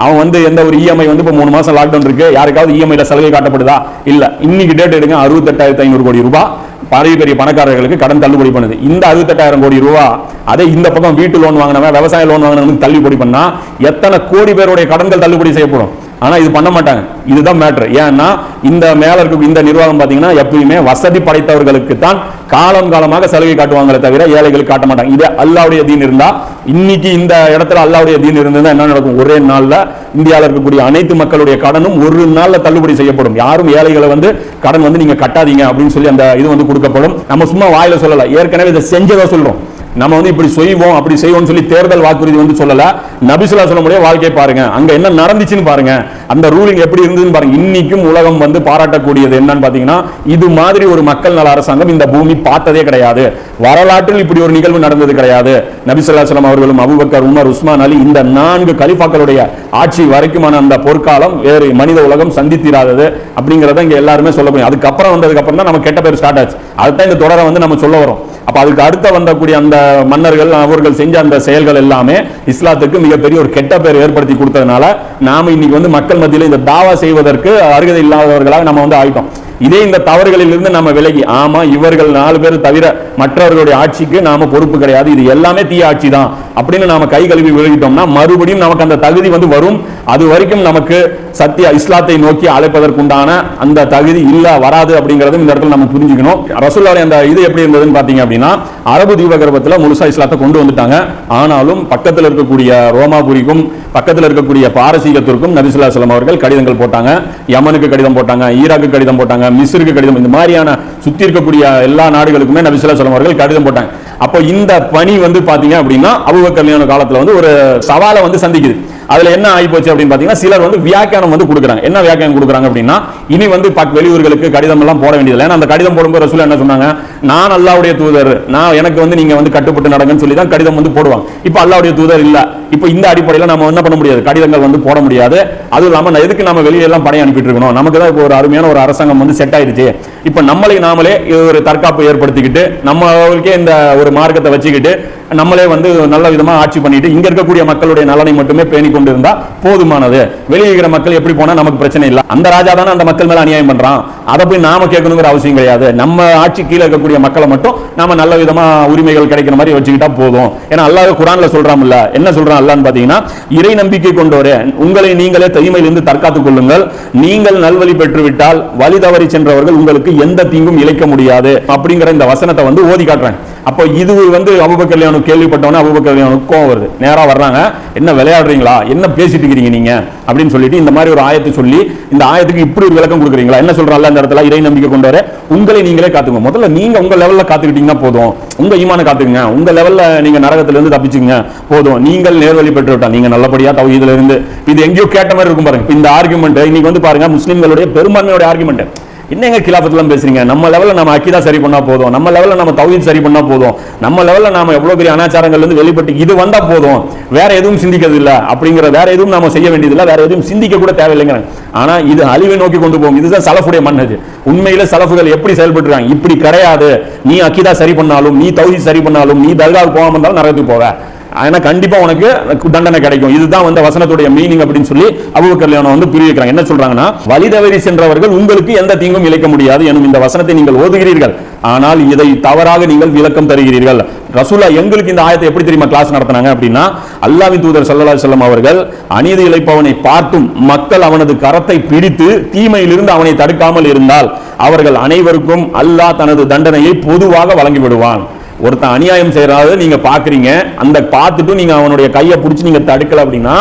அவன் வந்து எந்த ஒரு இஎம்ஐ வந்து இப்போ மூணு மாசம் லாக்டவுன் இருக்கு. யாருக்காவது இஎம்ஐல சலுகை காட்டப்படுதா? இல்லை. இன்னைக்கு டேட் எடுங்க அறுபத்தெட்டாயிரத்தி ஐநூறு கோடி ரூபாய் பெரிய பெரிய பணக்காரர்களுக்கு கடன் தள்ளுபடி பண்ணுது. இந்த அறுபத்தெட்டாயிரம் கோடி ரூபா அதே இந்த பக்கம் வீட்டு லோன் வாங்கினவன் விவசாய லோன் வாங்கினவனுக்கு தள்ளுபடி பண்ணா எத்தனை கோடி பேருடைய கடன்கள் தள்ளுபடி செய்யப்படும்? ஆனால் இது பண்ண மாட்டாங்க. இதுதான் மேட்ரு ஏன்னா இந்த மேல இருக்க இந்த நிர்வாகம் பார்த்தீங்கன்னா எப்பயுமே வசதி படைத்தவர்களுக்கு தான் காலம் காலமாக சலுகை காட்டுவாங்களே தவிர ஏழைகளுக்கு காட்ட மாட்டாங்க. இது அல்லாவுடைய தீன் இருந்தால் இன்னைக்கு இந்த இடத்துல அல்லாவுடைய தீன் இருந்தால் என்ன நடக்கும்? ஒரே நாளில் இந்தியாவில் இருக்கக்கூடிய அனைத்து மக்களுடைய கடனும் ஒரு நாளில் தள்ளுபடி செய்யப்படும். யாரும் ஏழைகளை வந்து கடன் வந்து நீங்கள் கட்டாதீங்க அப்படின்னு சொல்லி அந்த இது வந்து கொடுக்கப்படும். நம்ம சும்மா வாயில சொல்லலை. ஏற்கனவே இதை செஞ்சதை சொல்கிறோம் நம்ம வந்து இப்படி செய்வோம் அப்படி செய்வோம்னு சொல்லி தேர்தல் வாக்குறுதி வந்து சொல்லல. நபிசுல்லா சொல்ல முடிய வாழ்க்கையை பாருங்க. அங்க என்ன நடந்துச்சுன்னு பாருங்க. அந்த ரூலிங் எப்படி இருந்ததுன்னு பாருங்க. இன்னைக்கும் உலகம் வந்து பாராட்டக்கூடியது என்னன்னு பாத்தீங்கன்னா இது மாதிரி ஒரு மக்கள் நல அரசாங்கம் இந்த பூமி பார்த்ததே கிடையாது. வரலாற்றில் இப்படி ஒரு நிகழ்வு நடந்தது கிடையாது. நபிசுல்லா சொல்லம் அவர்களும் அபுபக்கர் உமர் உஸ்மான் அலி இந்த நான்கு கலிஃபாக்களுடைய ஆட்சி வரைக்குமான அந்த பொற்காலம் வேறு மனித உலகம் சந்தித்திராதது அப்படிங்கிறத இங்க எல்லாருமே சொல்ல முடியும். அதுக்கப்புறம் வந்ததுக்கு அப்புறம் தான் நம்ம கெட்ட பேர் ஸ்டார்ட் ஆச்சு. அதுதான் இந்த தொடரை வந்து நம்ம சொல்ல வரோம் அப்ப அதுக்கு அடுத்த வந்தக்கூடிய அந்த மன்னர்கள் அவர்கள் செஞ்ச அந்த செயல்கள் எல்லாமே இஸ்லாத்துக்கு மிகப்பெரிய ஒரு கெட்ட பேர் ஏற்படுத்தி கொடுத்ததுனால நாம இன்னைக்கு வந்து மக்கள் மத்தியில இந்த தாவா செய்வதற்கு அருகதை இல்லாதவர்களாக நம்ம வந்து ஆயிட்டோம். இதே இந்த தவறுகளில் இருந்து நம்ம விலகி ஆமா இவர்கள் நாலு பேர் தவிர மற்றவர்களுடைய ஆட்சிக்கு நாம பொறுப்பு கிடையாது. இது எல்லாமே தீய ஆட்சி தான். அப்படின்னு நாம கை கழுவி விழுகிட்டோம்னா மறுபடியும் நமக்கு அந்த தகுதி வந்து வரும். அது வரைக்கும் நமக்கு சத்திய இஸ்லாத்தை நோக்கி அழைப்பதற்குண்டான அந்த தகுதி இல்ல வராது அப்படிங்கறதும் இந்த இடத்துல நம்ம புரிஞ்சுக்கணும். ரசூலுல்லாஹி அந்த இது எப்படி இருந்ததுன்னு பாத்தீங்க அப்படின்னா அரபு தீபகற்பத்துல முழுசா இஸ்லாத்தை கொண்டு வந்துட்டாங்க. ஆனாலும் பக்கத்தில் இருக்கக்கூடிய ரோமாபுரிக்கும் பக்கத்தில் இருக்கக்கூடிய பாரசீகத்திற்கும் நபிசுல்லா சலம் அவர்கள் கடிதங்கள் போட்டாங்க. யமனுக்கு கடிதம் போட்டாங்க ஈராக்கு கடிதம் போட்டாங்க. மிஸ்ருக்கு கடிதம். இந்த மாதிரியான சுத்தி இருக்கக்கூடிய எல்லா நாடுகளுக்குமே நபிசுல்லா சொல்லம் அவர்கள் கடிதம் போட்டாங்க. அப்போ இந்த பணி வந்து பாத்தீங்க அப்படின்னா அபுபக்கர் கல்யாண காலத்துல வந்து ஒரு சவாலை வந்து சந்திக்குது. அதுல என்ன ஆகி போச்சு அப்படின்னு பாத்தீங்கன்னா சிலர் வந்து வியாக்கியானம் வந்து கொடுக்குறாங்க. என்ன வியாக்கியானம் கொடுக்குறாங்க அப்படின்னா இனி வந்து பக் வெளியூர்களுக்கு கடிதம் எல்லாம் போட வேண்டியது ஏன்னா அந்த கடிதம் போடும்போது ரசூல் என்ன சொன்னாங்க? நான் அல்லாவுடைய தூதர். நான் எனக்கு வந்து நீங்க வந்து கட்டுப்பட்டு நடங்கன்னு சொல்லி தான் கடிதம் வந்து போடுவாங்க. இப்போ அல்லாவுடைய தூதர் இல்ல. இப்போ இந்த அடிப்படையில் நம்ம என்ன பண்ண முடியாது? கடிதங்கள் வந்து போட முடியாது. அதுவும் இல்லாம நான் எதுக்கு நம்ம வெளியே எல்லாம் படையை அனுப்பிட்டு இருக்கணும்? நமக்கு தான் இப்போ ஒரு அருமையான ஒரு அரசாங்கம் வந்து செட் ஆயிருச்சு இப்போ நம்மளை நாமளே ஒரு தற்காப்பு ஏற்படுத்திக்கிட்டு நம்மளுக்கே இந்த ஒரு மார்க்கத்தை வச்சுக்கிட்டு நம்மளே வந்து நல்ல விதமா ஆட்சி பண்ணிட்டு இங்க இருக்கக்கூடிய மக்களுடைய நலனை மட்டுமே பேணி கொண்டு இருந்தா போதுமானது. வெளியே இருக்கிற மக்கள் எப்படி போனா நமக்கு பிரச்சனை இல்லை. அந்த ராஜா தானே அந்த மக்கள் மேல அநியாயம் பண்றான். அதை போய் நாம கேட்கணுங்கிற அவசியம் கிடையாது. நம்ம ஆட்சி கீழே இருக்கக்கூடிய மக்களை மட்டும் நாம நல்ல விதமா உரிமைகள் கிடைக்கிற மாதிரி வச்சுக்கிட்டா போதும். ஏன்னா அல்லாஹ் குரான்ல சொல்றான்ல. என்ன சொல்றான் அல்லான்னு பாத்தீங்கன்னா இறை நம்பிக்கை கொண்டோரே உங்களை நீங்களே தீமையிலிருந்து தற்காத்துக் கொள்ளுங்கள். நீங்கள் நல்வழி பெற்றுவிட்டால் வழி தவறி சென்றவர்கள் உங்களுக்கு எந்த தீங்கும் இழைக்க முடியாது. அப்படிங்கிற இந்த வசனத்தை வந்து ஓதி காட்டுறேன். அப்போ இது வந்து அபுபக்கல்யாணு கல்யாணம் கேள்விப்பட்டவொன்னே அபுபக்கர் கோவம் வருது. நேரா வர்றாங்க. என்ன விளையாடுறீங்களா? என்ன பேசிட்டு இருக்கிறீங்க நீங்க? அப்படின்னு சொல்லிட்டு இந்த மாதிரி ஒரு ஆயத்தை சொல்லி இந்த ஆயத்துக்கு இப்படி ஒரு விளக்கம் கொடுக்குறீங்களா? என்ன சொல்றாங்க இந்த இடத்துல? இறை நம்பிக்கை கொண்டு வர உங்களை நீங்களே காத்துங்க முதல்ல நீங்க உங்க லெவல்ல காத்துக்கிட்டீங்கன்னா போதும். உங்க ஈமான காத்துக்குங்க. உங்க லெவல்ல நீங்க நரகத்துல இருந்து தப்பிச்சுங்க போதும். நீங்கள் நேர்வழி பெற்று விட்டா நீங்க நல்லபடியா தௌஹீதுல இருந்து இது எங்கேயோ கேட்ட மாதிரி இருக்கும் பாருங்க. இந்த ஆர்குமெண்ட் இன்னைக்கு வந்து பாருங்க முஸ்லிம்களுடைய பெரும்பான்மையோட ஆர்குமெண்ட் என்னங்க கிலாபத்துலாம் பேசுறீங்க? நம்ம லெவலில் நம்ம அக்கிதா சரி பண்ணால் போதும். நம்ம லெவலில் நம்ம தௌஹீத் சரி பண்ணால் போதும். நம்ம லெவலில் நம்ம எவ்வளோ பெரிய அனாச்சாரங்கள்லேருந்து வெளிப்பட்டு இது வந்தால் போதும். வேற எதுவும் சிந்திக்கிறது இல்லை. அப்படிங்கிற வேற எதுவும் நம்ம செய்ய வேண்டியதில்லை வேற எதுவும் சிந்திக்க கூட தேவையில்லைங்கிறாங்க ஆனால் இது அழிவை நோக்கி கொண்டு போகும். இதுதான் சலஃபுடைய மன்னது உண்மையில் சலஃபுகள் எப்படி செயல்பட்டுறாங்க? இப்படி கிடையாது. நீ அக்கிதா சரி பண்ணாலும் நீ தௌஹீத் சரி பண்ணாலும் நீ தர்காவுக்கு போகாம இருந்தாலும் நரகத்துக்கு போவேன் ஆனால் கண்டிப்பா உனக்கு தண்டனை கிடைக்கும். இதுதான் வந்து வசனத்துடைய மீனிங் அப்படின்னு சொல்லி அபுபக்கர் கல்யாணம் வந்து புரிய வைக்கிறாங்க என்ன சொல்றாங்கன்னா வழி தவறி சென்றவர்கள் உங்களுக்கு எந்த தீங்கும் இழைக்க முடியாது எனும் இந்த வசனத்தை நீங்கள் ஓதுகிறீர்கள். ஆனால் இதை தவறாக நீங்கள் விளக்கம் தருகிறீர்கள். ரசூலா எங்களுக்கு இந்த ஆயத்தை எப்படி தெரியுமா கிளாஸ் நடத்தினாங்க அப்படின்னா அல்லாவின் தூதர் சல்லா செல்லம் அவர்கள் அநீதி இழைப்பவனை பார்த்தும் மக்கள் அவனது கரத்தை பிடித்து தீமையிலிருந்து அவனை தடுக்காமல் இருந்தால் அவர்கள் அனைவருக்கும் அல்லாஹ் தனது தண்டனையை பொதுவாக வழங்கி விடுவான் ஒருத்தன் அநியாயம் செய்யறாத நீங்க பாக்குறீங்க அந்த பார்த்துட்டு நீங்க அவனுடைய கையை பிடிச்சி நீங்க தடுக்கல அப்படின்னா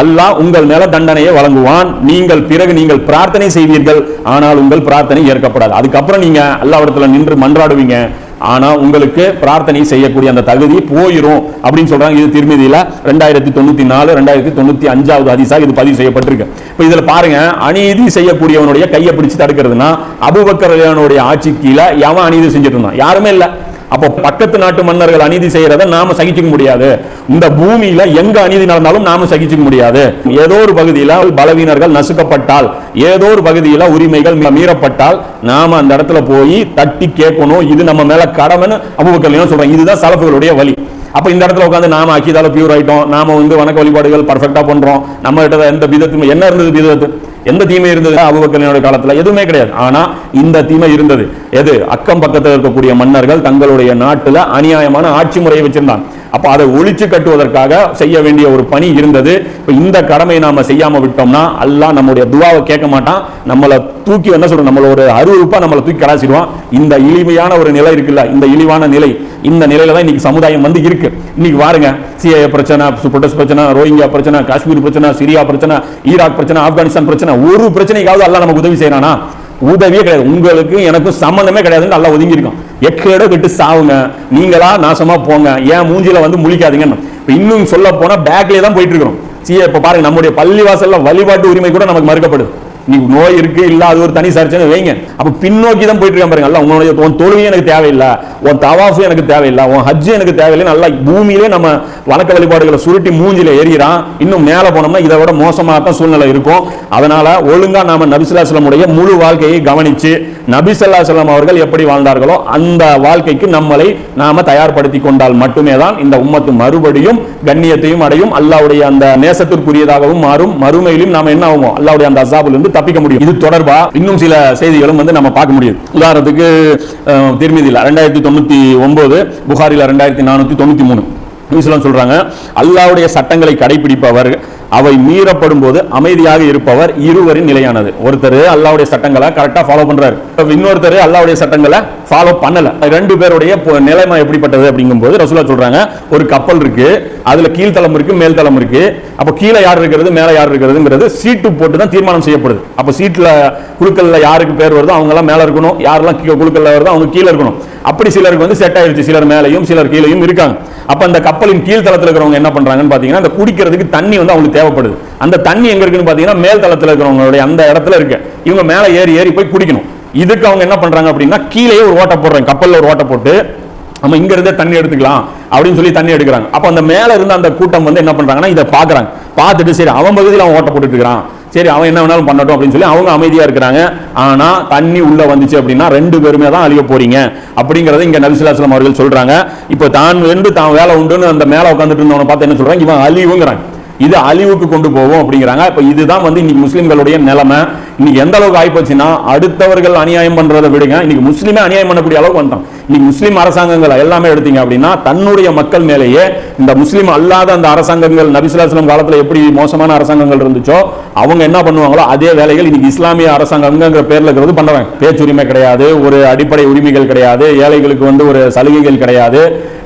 அல்லாஹ் உங்கள் மேல தண்டனையை வழங்குவான். நீங்கள் பிறகு நீங்கள் பிரார்த்தனை செய்வீர்கள் ஆனால் உங்கள் பிரார்த்தனை ஏற்கப்படாது. அதுக்கப்புறம் நீங்க அல்லாவிடத்துல நின்று மன்றாடுவீங்க. ஆனா உங்களுக்கு பிரார்த்தனை செய்யக்கூடிய அந்த தகுதி போயிரும் அப்படின்னு சொல்றாங்க. இது திருமதியில ரெண்டாயிரத்தி தொண்ணூத்தி நாலு ரெண்டாயிரத்தி தொண்ணூத்தி அஞ்சாவது அதிசா இது பதிவு செய்யப்பட்டிருக்கு. இப்ப இதுல பாருங்க அநீதி செய்யக்கூடியவனுடைய கையை பிடிச்சு தடுக்கிறதுனா அபுபக்கர் ஆட்சி கீழே எவன் அநீதி செஞ்சுட்டு இருந்தான்? யாருமே இல்லை. அப்போ பக்கத்து நாட்டு மன்னர்கள் அநீதி செய்யறத நாம சகிச்சுக்க முடியாது. இந்த பூமியில எங்க அநீதி நடந்தாலும் நாம சகிச்சுக்க முடியாது. ஏதோ ஒரு பகுதியில பலவீனர்கள் நசுக்கப்பட்டால் ஏதோ ஒரு பகுதியில உரிமைகள் மீறப்பட்டால் நாம அந்த இடத்துல போய் தட்டி கேட்கணும். இது நம்ம மேல கடமைன்னு அபுபக்கர் சொல்றாங்க இதுதான் சலப்புகளுடைய வழி. அப்ப இந்த இடத்துல உட்காந்து நாம அக்கிதால பியூர் ஆயிட்டோம். நாம வந்து வணக்க வழிபாடுகள் பர்ஃபெக்டா பண்றோம். நம்ம கிட்ட எந்த விதத்து என்ன இருந்தது விதத்து? எந்த தீமை இருந்தது? அபுபக்கரினுடைய காலத்துல எதுவுமே கிடையாது. ஆனா இந்த தீமை இருந்தது. எது? அக்கம் பக்கத்தில் இருக்கக்கூடிய மன்னர்கள் தங்களுடைய நாட்டுல அநியாயமான ஆட்சி முறையை வச்சிருந்தாங்க. அப்போ அதை ஒழிச்சு கட்டுவதற்காக செய்ய வேண்டிய ஒரு பணி இருந்தது. இப்போ இந்த கடமையை நாம செய்யாம விட்டோம்னா எல்லாம் நம்முடைய துவாவை கேட்க மாட்டான். நம்மளை தூக்கி என்ன சொல்றோம் நம்மள ஒரு அருவருப்பா நம்மளை தூக்கி கடாசிடுவான் இந்த இழிமையான ஒரு நிலை இருக்குல்ல இந்த இழிவான நிலை இந்த நிலையில தான் இன்னைக்கு சமுதாயம் வந்து இருக்கு. இன்னைக்கு பாருங்க சிஏ பிரச்சனை புரொட்டஸ்ட் பிரச்சனை ரோஹிங்கா பிரச்சனை காஷ்மீர் பிரச்சனை சிரியா பிரச்சனை ஈராக் பிரச்சனை ஆப்கானிஸ்தான் பிரச்சனை ஒரு பிரச்சனைக்காவது எல்லாம் நமக்கு உதவி செய்யறானா உதவியே கிடையாது. உங்களுக்கு எனக்கும் சம்மந்தமே கிடையாதுன்னு நல்லா ஒதுங்கிருக்கும் எக்கேட விட்டு சாவுங்க. நீங்களா நாசமா போங்க. ஏன் மூஞ்சில வந்து முழிக்காதீங்கன்னு. இப்போ இன்னும் சொல்ல போனா பேக்லேயே தான் போயிட்டு இருக்கிறோம். சிஏ இப்போ பாருங்க நம்முடைய பள்ளிவாசல்ல வழிபாட்டு உரிமை கூட நமக்கு மறுக்கப்படுது. நீ நோய் இருக்கு இல்ல அது ஒரு தனி சர்ச்சனை வைங்க. அப்ப பின்னோக்கி தான் போயிட்டு இருக்கான் பாருங்க. அல்ல உன் தொழுகை எனக்கு தேவையில்லை. உன் தவாஃபும் எனக்கு தேவையில்லை. உன் ஹஜ்ஜும் எனக்கு தேவையில்லை. நல்லா பூமியிலே நம்ம வணக்க வழிபாடுகளை சுருட்டி மூஞ்சில ஏறிறான் இன்னும் மேல போனோம்னா இதை விட மோசமாக தான் சூழ்நிலை இருக்கும். அதனால ஒழுங்கா நாம நபிசுல்லாஸ்லமுடைய முழு வாழ்க்கையை கவனிச்சு நபிசல்லாஸ்லாம் அவர்கள் எப்படி வாழ்ந்தார்களோ அந்த வாழ்க்கைக்கு நம்மளை நாம தயார்படுத்தி கொண்டால் மட்டுமே தான் இந்த உம்மத்து மறுபடியும் கண்ணியத்தையும் அடையும். அல்லாவுடைய அந்த நேசத்திற்குரியதாகவும் மாறும். மறுமையிலும் நாம என்ன ஆகும்? அல்லாவுடைய அந்த அசாபிலிருந்து இருந்து தப்பிக்க முடியும். இது தொடர்பா? இன்னும் சில செய்திகளும் வந்து நம்ம பார்க்க முடியும் உதாரணத்துக்கு திருமதியில் ரெண்டாயிரத்தி தொண்ணூத்தி ஒன்பது புகாரில் ரெண்டாயிரத்தி நானூத்தி தொண்ணூத்தி மூணு. நியூஸ்லாம் சொல்றாங்க அல்லாவுடைய சட்டங்களை கடைபிடிப்பவர் அவை மீறப்படும் போது அமைதியாக இருப்பவர் இருவரின் நிலையானது. ஒருத்தர் அல்லாவுடைய சட்டங்களை கரெக்டாக ஃபாலோ பண்றாரு. இன்னொருத்தர் அல்லாவுடைய சட்டங்களை ஃபாலோ பண்ணல. ரெண்டு பேருடைய நிலைமை எப்படிப்பட்டது அப்படிங்கும்போது ரசூலா சொல்றாங்க ஒரு கப்பல் இருக்கு அதுல கீழ்த்தளம் இருக்கு மேல்தளம் இருக்கு. அப்போ கீழே யார் இருக்கிறது மேலே யார் இருக்கிறதுங்கிறது சீட்டு போட்டு தான் தீர்மானம் செய்யப்படுது. அப்போ சீட்டில் குழுக்கள்ல யாருக்கு பேர் வருதோ அவங்க எல்லாம் இருக்கணும் யாரெல்லாம் கீழே குழுக்கள்ல வருதோ அவங்க கீழே இருக்கணும். அப்படி சிலருக்கு வந்து செட் ஆயிருச்சு. சிலர் மேலையும் சிலர் கீழையும் இருக்காங்க. அப்ப அந்த கப்பலின் கீழ்த்தளத்தில் இருக்கிறவங்க என்ன பண்றாங்கன்னு பாத்தீங்கன்னா குடிக்கிறதுக்கு தண்ணி வந்து அவங்களுக்கு தேவைப்படுது. அந்த தண்ணி எங்க இருக்குன்னு பார்த்தீங்கன்னா மேல் தளத்தில் இருக்கிறவங்களுடைய அந்த இடத்துல இருக்கு. இவங்க மேலே ஏறி ஏறி போய் குடிக்கணும். இதுக்கு அவங்க என்ன பண்றாங்க அப்படின்னா கீழேயே ஒரு ஓட்டை போடுறாங்க. கப்பல்ல ஒரு ஓட்டை போட்டு நம்ம இங்க இருந்தே தண்ணி எடுத்துக்கலாம் அப்படின்னு சொல்லி தண்ணி எடுக்கிறாங்க. அப்ப அந்த மேல இருந்த அந்த கூட்டம் வந்து என்ன பண்றாங்கன்னா இதை பாக்குறாங்க. பார்த்துட்டு சரி அவன் பகுதியில் அவன் ஓட்ட போட்டுட்டு இருக்கிறான். சரி அவன் என்ன வேணாலும் பண்ணட்டும் அப்படின்னு சொல்லி அவங்க அமைதியா இருக்கிறாங்க. ஆனா தண்ணி உள்ள வந்துச்சு அப்படின்னா ரெண்டு பேருமே தான் அழிய போறீங்க. அப்படிங்கறத இங்க நபிசுல்லாஸ்லாம் அவர்கள் சொல்றாங்க. இப்போ தான் வென்று தான் வேலை உண்டுன்னு அந்த மேல உட்காந்துட்டு இருந்தவனை பார்த்து என்ன சொல்றாங்க? இவன் அழிவுங்கிறாங்க இது அழிவுக்கு கொண்டு போவோம் அப்படிங்கிறாங்க. இப்போ இதுதான் வந்து இன்னைக்கு முஸ்லீம்களுடைய நிலைமை. இன்னைக்கு எந்த அளவுக்கு ஆயிப்போச்சுன்னா அடுத்தவர்கள் அநியாயம் பண்றதை விடுங்க. இன்னைக்கு முஸ்லீமே அநியாயம் பண்ணக்கூடிய அளவுக்கு வந்தோம் இன்னைக்கு முஸ்லீம் அரசாங்கங்கள் எல்லாமே எடுத்தீங்க அப்படின்னா தன்னுடைய மக்கள் மேலேயே இந்த முஸ்லீம் அல்லாத அந்த அரசாங்கங்கள் நபிசுலாஸ்லம் காலத்தில் எப்படி மோசமான அரசாங்கங்கள் இருந்துச்சோ அவங்க என்ன பண்ணுவாங்களோ அதே வேலைகள் இன்னைக்கு இஸ்லாமிய அரசாங்கங்கிற பேர்ல இருக்கிறது பண்றாங்க பேச்சுரிமை கிடையாது ஒரு அடிப்படை உரிமைகள் கிடையாது ஏழைகளுக்கு வந்து ஒரு சலுகைகள் கிடையாது.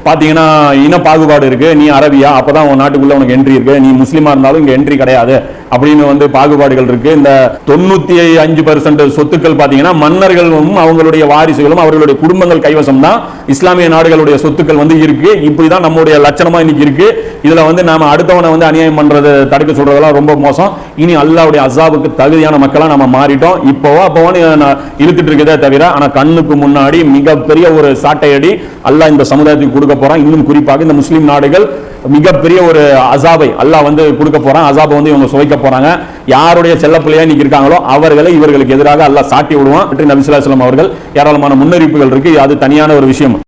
பார்த்தீங்கன்னா இன பாகுபாடு இருக்குது நீ அரபியா? அப்போ தான் உன் நாட்டுக்குள்ளே உனக்கு என்ட்ரி இருக்கு. நீ முஸ்லீமாக இருந்தாலும் இங்கே என்ட்ரி கிடையாது. அப்படின்னு வந்து பாகுபாடுகள் இருக்கு. இந்த தொண்ணூத்தி அஞ்சு பர்சன்ட் சொத்துக்கள் பாத்தீங்கன்னா மன்னர்களும் அவங்களுடைய வாரிசுகளும் அவர்களுடைய குடும்பங்கள் கைவசம் தான் இஸ்லாமிய நாடுகளுடைய சொத்துக்கள் வந்து இருக்கு. இப்படிதான் நம்முடைய லட்சணமா இன்னைக்கு இருக்கு. இதுல வந்து நாம அடுத்தவனை வந்து அநியாயம் பண்றது தடுக்க சொல்றதெல்லாம் ரொம்ப மோசம். இனி அல்லாவுடைய அசாபுக்கு தகுதியான மக்களா நம்ம மாறிட்டோம். இப்போவோ அப்போவோன்னு இழுத்துட்டு இருக்கதே தவிர ஆனா கண்ணுக்கு முன்னாடி மிகப்பெரிய ஒரு சாட்டையடி அல்லாஹ் இந்த சமுதாயத்துக்கு கொடுக்க போறான். இன்னும் குறிப்பாக இந்த முஸ்லீம் நாடுகள் மிகப்பெரிய ஒரு அசாபை அல்லாஹ் வந்து கொடுக்க போறான். அசாபை வந்து இவங்க சுவைக்க போறாங்க. யாருடைய செல்லப்பிள்ளையா இன்னைக்கு இருக்காங்களோ அவர்களை இவர்களுக்கு எதிராக அல்லாஹ் சாட்டி விடுவான். நபிசுல்லாஸ்லாம் அவர்கள் ஏராளமான முன்னறிவிப்புகள் இருக்கு. அது தனியான ஒரு விஷயம்.